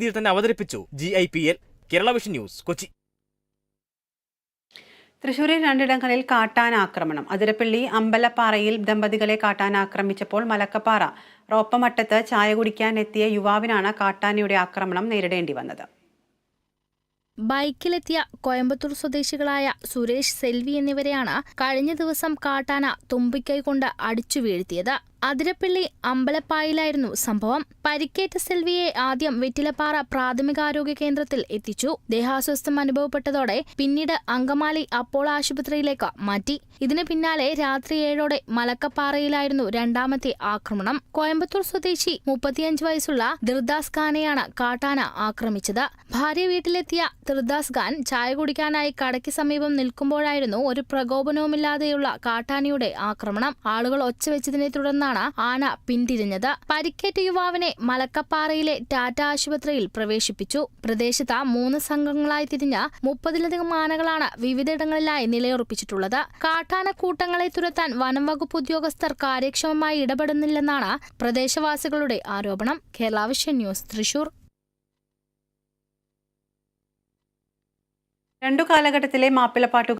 രീതിയിൽ തന്നെ അവതരിപ്പിച്ചു G I P L Kerala Vision news Kochi. തൃശൂരിൽ രണ്ടിടങ്ങളിൽ കാട്ടാനാക്രമണം അതിരപ്പള്ളി അമ്പലപ്പാറയിൽ ദമ്പതികളെ കാട്ടാനാക്രമിച്ചപ്പോൾ മലക്കപ്പാറ റോപ്പമട്ടത്ത് ചായ കുടിക്കാൻ എത്തിയ യുവാവിനാണ് കാട്ടാനയുടെ ആക്രമണം നേരിടേണ്ടി വന്നത്. ബൈക്കിലെത്തിയ കോയമ്പത്തൂർ സ്വദേശികളായ സുരേഷ് സെൽവി എന്നിവരെയാണ് കഴിഞ്ഞ ദിവസം കാട്ടാന തുമ്പിക്കൈ കൊണ്ട് അടിച്ചു വീഴ്ത്തിയത് അതിരപ്പള്ളി അമ്പലപ്പായിലായിരുന്നു സംഭവം. പരിക്കേറ്റ സെൽവിയെ ആദ്യം വെറ്റിലപ്പാറ പ്രാഥമികാരോഗ്യ കേന്ദ്രത്തിൽ എത്തിച്ചു. ദേഹാസ്വസ്ഥം അനുഭവപ്പെട്ടതോടെ പിന്നീട് അങ്കമാലി അപ്പോളോ ആശുപത്രിയിലേക്ക് മാറ്റി. ഇതിന് പിന്നാലെ രാത്രി ഏഴോടെ മലക്കപ്പാറയിലായിരുന്നു രണ്ടാമത്തെ ആക്രമണം. കോയമ്പത്തൂർ സ്വദേശി മുപ്പത്തിയഞ്ച് വയസ്സുള്ള ദിർദാസ് ഖാനെയാണ് കാട്ടാന ആക്രമിച്ചത്. ഭാര്യ വീട്ടിലെത്തിയ ദിർദാസ് ഖാൻ ചായ കുടിക്കാനായി കടയ്ക്ക് സമീപം നിൽക്കുമ്പോഴായിരുന്നു ഒരു പ്രകോപനവുമില്ലാതെയുള്ള കാട്ടാനയുടെ ആക്രമണം. ആളുകൾ ഒച്ചവെച്ചതിനെ തുടർന്നാണ് ആന പിന്തിരിഞ്ഞത്. പരിക്കേറ്റ യുവാവിനെ മലക്കപ്പാറയിലെ ടാറ്റ ആശുപത്രിയിൽ പ്രവേശിപ്പിച്ചു. പ്രദേശത്ത് മൂന്ന് സംഘങ്ങളായി തിരിഞ്ഞ മുപ്പതിലധികം ആനകളാണ് വിവിധയിടങ്ങളിലായി നിലയുറപ്പിച്ചിട്ടുള്ളത്. കാട്ടാനക്കൂട്ടങ്ങളെ തുരത്താൻ വനം വകുപ്പ് ഉദ്യോഗസ്ഥർ കാര്യക്ഷമമായി ഇടപെടുന്നില്ലെന്നാണ് പ്രദേശവാസികളുടെ ആരോപണം. കേരളാവിഷൻ ന്യൂസ് തൃശൂർ. രണ്ടു കാലഘട്ടത്തിലെ മാപ്പിളപ്പാട്ടുകാർ